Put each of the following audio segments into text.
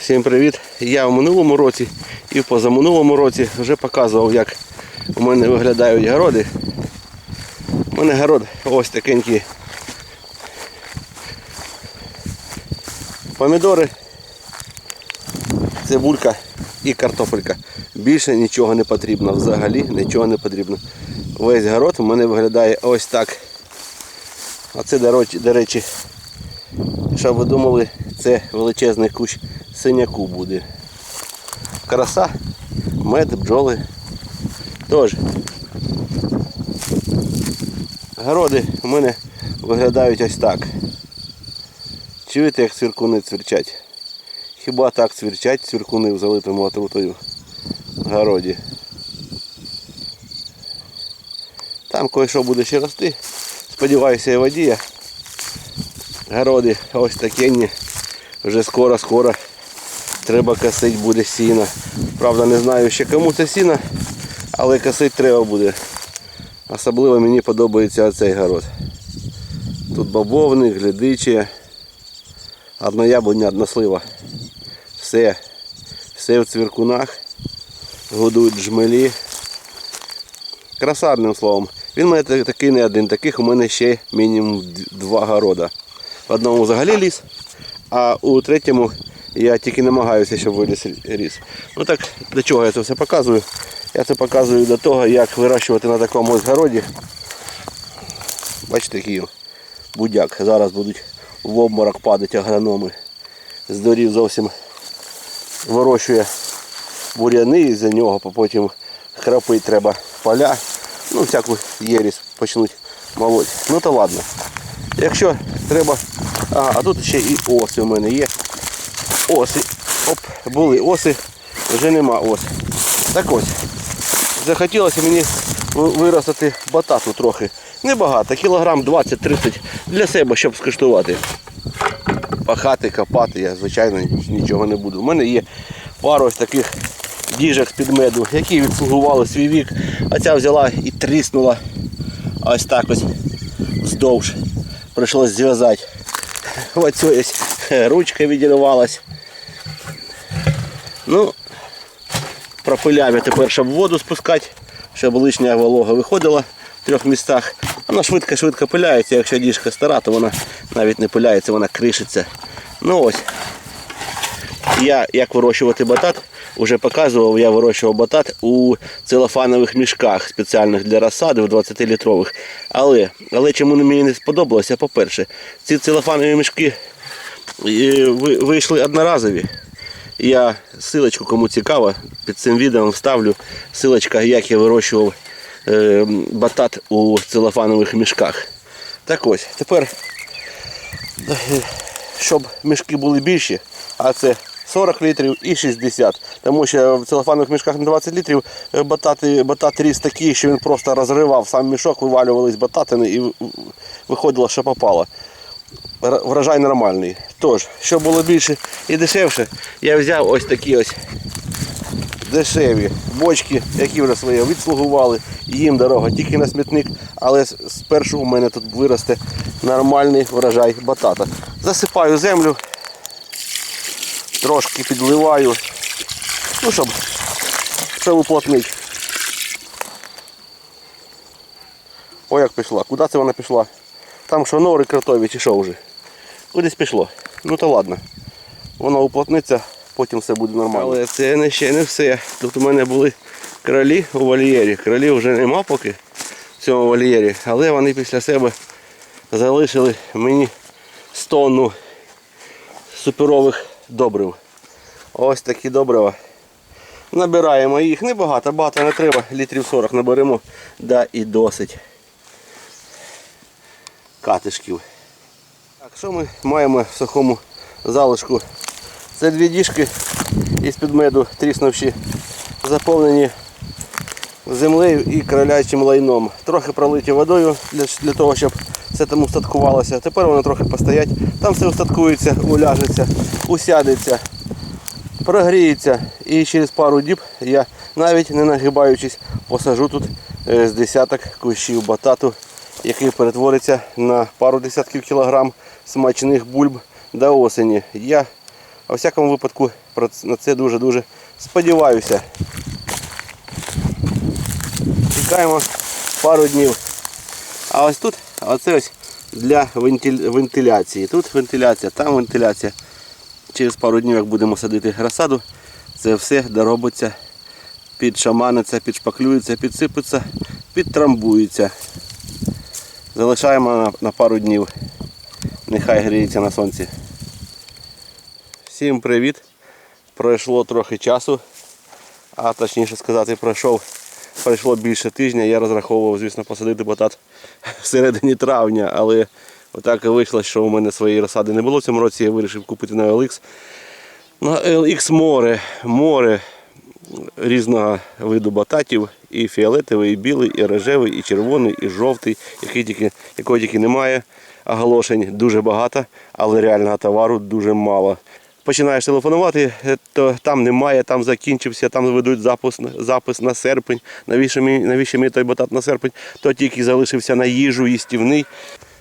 Всім привіт! Я в минулому році і в позаминулому році вже показував, як у мене виглядають городи. У мене город ось такенький. Помідори, цибулька і картопелька. Більше нічого не потрібно, взагалі нічого не потрібно. Весь город у мене виглядає ось так. А це, до речі, щоб ви думали, це величезний кущ синяку буде. Краса, мед, бджоли. Тож, городи у мене виглядають ось так. Чуєте, як цвіркуни цвірчать? Хіба так цвірчать цвіркуни в залитому отрутою городі? Там кое-що буде ще рости. Сподіваюся, і водія. Городи ось такі. Вже скоро-скоро треба косити буде сіно. Правда, не знаю ще кому це сіно, але косити треба буде. Особливо мені подобається оцей город. Тут бобовник, глядичі, одна яблуня, одна слива. Все. Все в цвіркунах. Годують жмелі. Краса одним словом. Він у мене такий не один, таких у мене ще мінімум два города. В одному взагалі ліс, а у третьому я тільки намагаюся, щоб виліз ріс. Ну так, до чого я це все показую? Я це показую до того, як вирощувати на такому ось городі. Бачите, який будяк. Зараз будуть в обморок падати агрономи. Здорів зовсім вирощує буряни і за нього, потім храпить треба поля. Ну, всяку єрість почнуть молоть. Ну то ладно. Якщо треба. Ага, а тут ще і оси у мене є. Оси. Оп, були оси, вже нема ос. Так ось. Захотілося мені виростити батату трохи. Небагато, кілограм 20-30 для себе, щоб скуштувати. Пахати, копати я, звичайно, нічого не буду. У мене є пару ось таких діжок з-під меду, які відслугували свій вік. А ця взяла і тріснула ось так ось вздовж. Прийшлось зв'язати. Ось ось ручка відірвалась. Ну, пропиляємо тепер, щоб воду спускати, щоб лишня волога виходила в трьох містах. Вона швидко-швидко пиляється, якщо діжка стара, то вона навіть не пиляється, вона кришиться. Ну ось. Я як вирощувати батат, вже показував, я вирощував батат у целофанових мішках спеціальних для розсади, в 20-літрових. Але, але чому мені не сподобалося, по-перше, ці целофанові мішки е, вийшли одноразові. Я силочку, кому цікаво, під цим відео вставлю силочка, як я вирощував е, батат у целофанових мішках. Так ось, тепер, е, щоб мішки були більші, а це 40 літрів і 60. Тому що в целофанових мішках на 20 літрів е, батати, батат ріс такий, що він просто розривав сам мішок, вивалювались бататини і виходило, що попало. Врожай нормальний. Тож, щоб було більше і дешевше, я взяв ось такі ось дешеві бочки, які вже своє відслугували. Їм дорога тільки на смітник, але спершу у мене тут виросте нормальний врожай батата. Засипаю землю, трошки підливаю, ну, щоб, щоб уплотнити. О, як пішла. Куди це вона пішла? Там що нори кротові чи що вже? Кудись пішло. Ну то ладно. Воно уплотниться, потім все буде нормально. Але це не ще не все. Тут у мене були кролі у вольєрі. Кролів вже нема поки в цьому вольєрі, але вони після себе залишили мені 100 тонну суперових добрив. Ось такі добрива. Набираємо їх небагато, багато не треба, літрів 40 наберемо, да і досить катишків. Так, що ми маємо в сухому залишку? Це дві діжки із-під меду тріснувші, заповнені землею і кролячим лайном. Трохи пролиті водою для, для того, щоб все там устаткувалося. Тепер вони трохи постоять. Там все устаткується, уляжеться, усядеться, прогріється. І через пару діб я навіть не нагибаючись посажу тут е, з десяток кущів батату, який перетвориться на пару десятків кілограм смачних бульб до осені. Я у всякому випадку на це дуже-дуже сподіваюся. Чекаємо пару днів. А ось тут, а ось для вентиляції. Тут вентиляція, там вентиляція. Через пару днів, як будемо садити розсаду, це все доробиться, підшаманиться, підшпаклюється, підсипеться, підтрамбується. Залишаємо на, на пару днів. Нехай гріється на сонці. Всім привіт! Пройшло трохи часу, а точніше сказати, пройшов, пройшло більше тижня. Я розраховував, звісно, посадити батат в середині травня, але отак і вийшло, що у мене своєї розсади не було в цьому році. Я вирішив купити на LX. На LX море, море різного виду бататів, і фіолетовий, і білий, і рожевий, і червоний, і жовтий, який тільки, якого тільки немає. Оголошень дуже багато, але реального товару дуже мало. Починаєш телефонувати, е, то там немає, там закінчився, там ведуть запис, запис на серпень. Навіщо мені, навіщо мені той батат на серпень? То тільки залишився на їжу їстівний.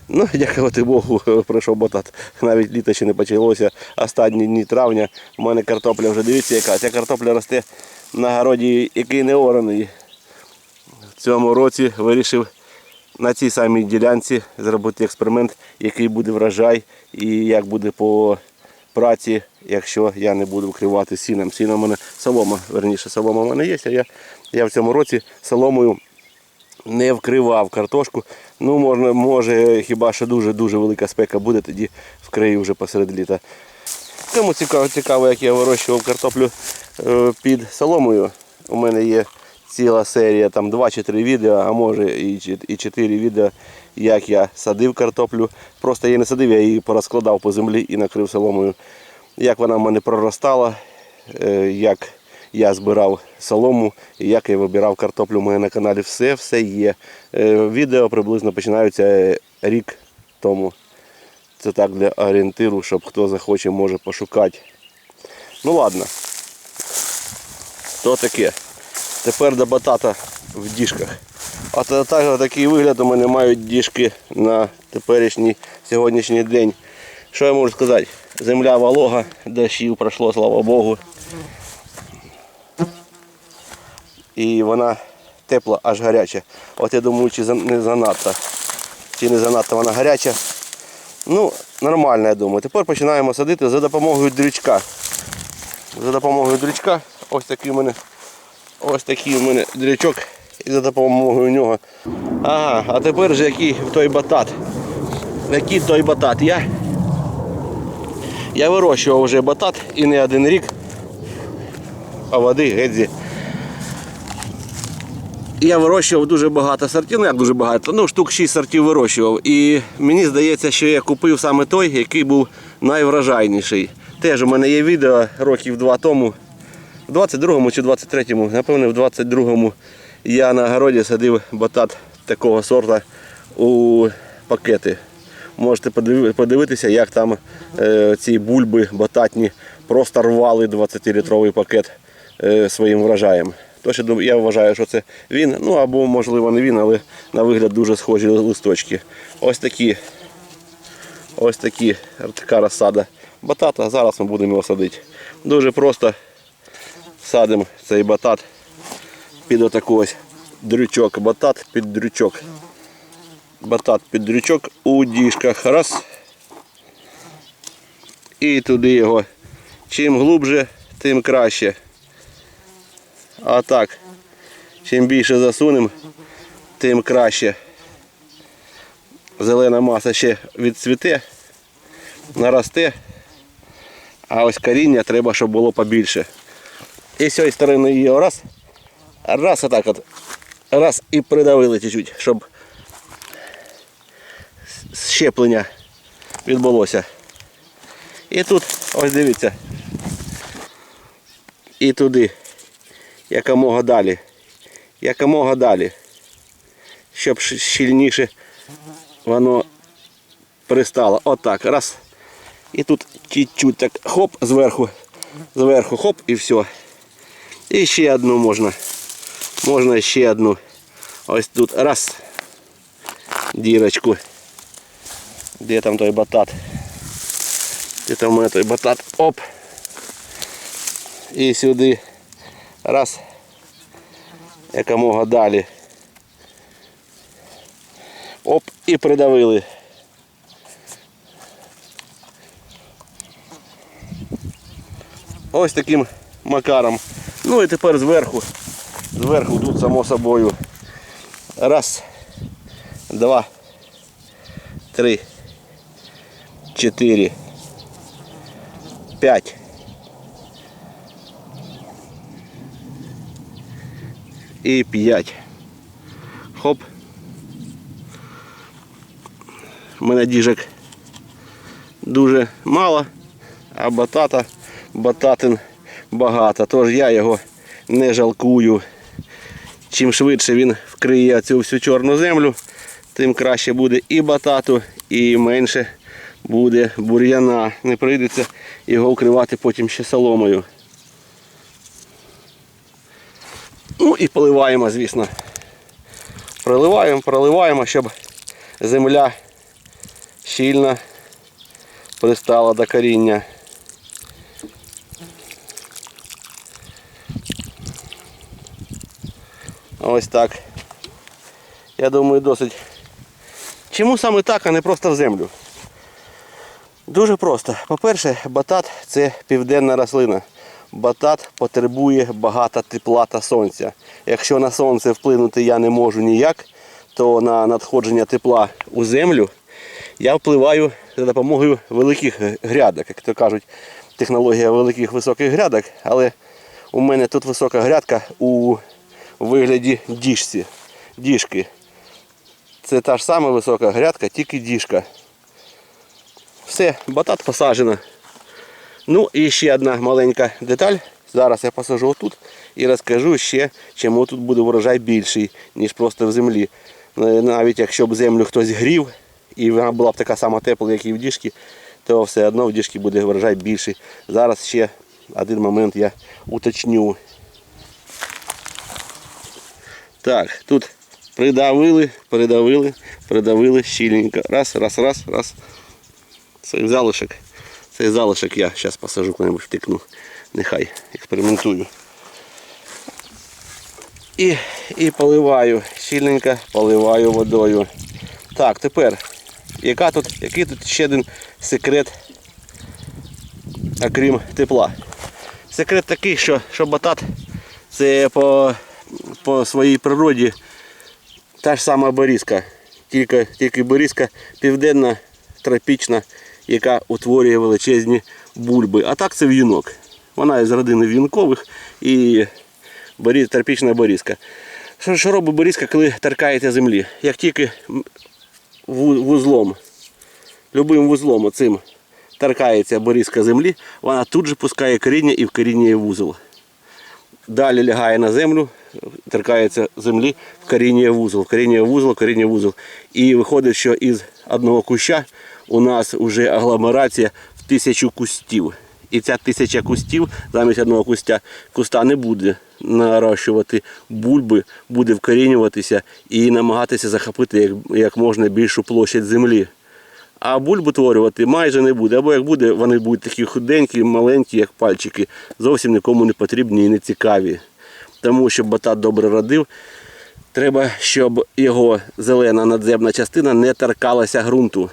Ну, дякувати Богу, пройшов батат. Навіть літо ще не почалося. Останні дні травня. У мене картопля вже дивіться, яка. Ця картопля росте на городі, який не ораний. Цьому році вирішив на цій самій ділянці зробити експеримент, який буде врожай і як буде по праці, якщо я не буду вкривати сіном. Сіно в мене солома, верніше, солома в мене є, а я, я в цьому році соломою не вкривав картошку. Ну, можна, може, хіба що дуже-дуже велика спека буде, тоді вкрию вже посеред літа. Кому цікаво, цікаво, як я вирощував картоплю е, під соломою. У мене є ціла серія, там 2 чи 3 відео, а може і чет- 4 відео, як я садив картоплю. Просто я не садив, я її порозкладав по землі і накрив соломою. Як вона в мене проростала, е, як я збирав солому, як я вибирав картоплю у мене на каналі. Все, все є. Е, Відео приблизно починаються е, рік тому. Це так для орієнтиру, щоб хто захоче, може пошукати. Ну ладно. То таке. Тепер до батата в діжках. От так, такий вигляд у мене мають діжки на теперішній сьогоднішній день. Що я можу сказати? Земля волога, дощів пройшло, слава Богу. І вона тепла, аж гаряча. От я думаю, чи не занадто. Чи не занадто вона гаряча. Ну, нормально, я думаю. Тепер починаємо садити за допомогою дрючка. За допомогою дрючка. Ось такий у мене, ось такий у мене дрючок. І за допомогою нього. Ага, а тепер же який той батат. Який той батат. Я, я вирощував вже батат і не один рік. А води геть. Я вирощував дуже багато сортів, ну як дуже багато, ну штук 6 сортів вирощував. І мені здається, що я купив саме той, який був найвражайніший. Теж у мене є відео років два тому, в 22-му чи 23-му, напевно, в 22-му я на городі садив батат такого сорта у пакети. Можете подивитися, як там е, ці бульби бататні просто рвали 20-літровий пакет е, своїм врожаєм. Тож я вважаю, що це він, ну або можливо не він, але на вигляд дуже схожі листочки. Ось такі, ось такі, така розсада батата. Зараз ми будемо його садити. Дуже просто садимо цей батат під отаку ось дрючок. Батат під дрючок. Батат під дрючок у діжках. Раз. І туди його. Чим глубже, тим краще. А так, чим більше засунемо, тим краще. Зелена маса ще відцвіте, наросте, а ось коріння треба, щоб було побільше. І з цієї сторони її раз, раз отак от, раз і придавили чуть-чуть, щоб щеплення відбулося. І тут, ось дивіться, і туди якомога далі. Якомога далі. Щоб щільніше воно пристало. Отак. Раз. І тут чуть-чуть так хоп, зверху. Зверху хоп і все. І ще одну можна. Можна ще одну. Ось тут раз. Дірочку. Де там той батат? Де там у мене той батат? Оп. І сюди. Раз. Якомога далі. Оп, і придавили. Ось таким макаром. Ну і тепер зверху. Зверху тут само собою. Раз, два, три, чотири, п'ять. І п'ять. Хоп. У мене діжок дуже мало, а батата, бататин багато. Тож я його не жалкую. Чим швидше він вкриє цю всю чорну землю, тим краще буде і батату, і менше буде бур'яна. Не прийдеться його вкривати потім ще соломою. Ну і поливаємо, звісно. Проливаємо, проливаємо, щоб земля щільно пристала до коріння. Ось так. Я думаю, досить. Чому саме так, а не просто в землю? Дуже просто. По-перше, батат це південна рослина. Батат потребує багато тепла та сонця. Якщо на сонце вплинути я не можу ніяк, то на надходження тепла у землю я впливаю за допомогою великих грядок, як то кажуть, технологія великих високих грядок, але у мене тут висока грядка у вигляді діжці, діжки. Це та ж сама висока грядка, тільки діжка. Все, батат посаджено. Ну і ще одна маленька деталь. Зараз я посажу отут і розкажу ще, чому тут буде врожай більший, ніж просто в землі. Е, Навіть якщо б землю хтось грів і вона була б така сама тепла, як і в діжці, то все одно в діжці буде врожай більший. Зараз ще один момент я уточню. Так, тут придавили, придавили, придавили щільненько. Раз, раз, раз, раз. Цей залишок. Цей залишок я зараз посажу куди-небудь втикну. Нехай експериментую. І, і поливаю, щільненько поливаю водою. Так, тепер, яка тут, який тут ще один секрет, окрім тепла? Секрет такий, що, що батат це по, по своїй природі та ж сама борізка. Тільки, тільки борізка південна, тропічна, яка утворює величезні бульби. А так це в'юнок. Вона із родини в'юнкових і боріз, тропічна борізка. Що, що робить борізка, коли торкається землі? Як тільки вузлом, любим вузлом оцим торкається борізка землі, вона тут же пускає коріння і вкорінює вузол. Далі лягає на землю, торкається землі, вкорінює вузол, вкорінює вузол, вкорінює вузол. І виходить, що із одного куща у нас вже агломерація в тисячу кустів. І ця тисяча кустів замість одного кустя куста не буде нарощувати бульби, буде вкорінюватися і намагатися захопити як, як можна більшу площадь землі. А бульб утворювати майже не буде. Або як буде, вони будуть такі худенькі, маленькі, як пальчики, зовсім нікому не потрібні і не цікаві. Тому, щоб батат добре родив, треба, щоб його зелена надземна частина не торкалася ґрунту.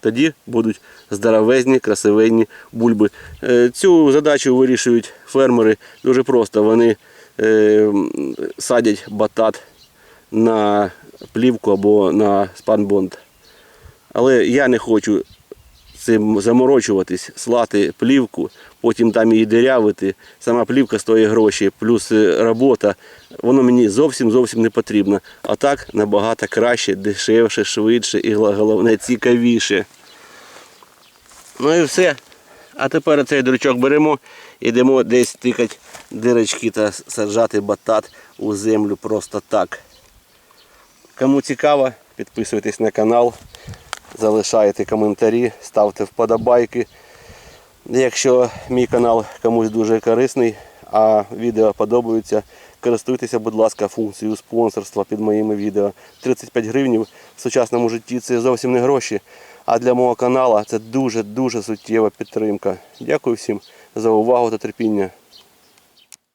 Тоді будуть здоровезні, красивенні бульби. Е, Цю задачу вирішують фермери дуже просто. Вони е, садять батат на плівку або на спанбонд. Але я не хочу цим заморочуватись, слати плівку, потім там її дирявити. Сама плівка стоїть гроші, плюс е, робота. Воно мені зовсім зовсім не потрібно. А так набагато краще, дешевше, швидше і головне цікавіше. Ну і все. А тепер цей дрючок беремо, йдемо десь тикати дирочки та саджати батат у землю просто так. Кому цікаво, підписуйтесь на канал, залишайте коментарі, ставте вподобайки. Якщо мій канал комусь дуже корисний, а відео подобаються, користуйтеся, будь ласка, функцією спонсорства під моїми відео. 35 гривень в сучасному житті це зовсім не гроші. А для мого каналу це дуже-дуже суттєва підтримка. Дякую всім за увагу та терпіння.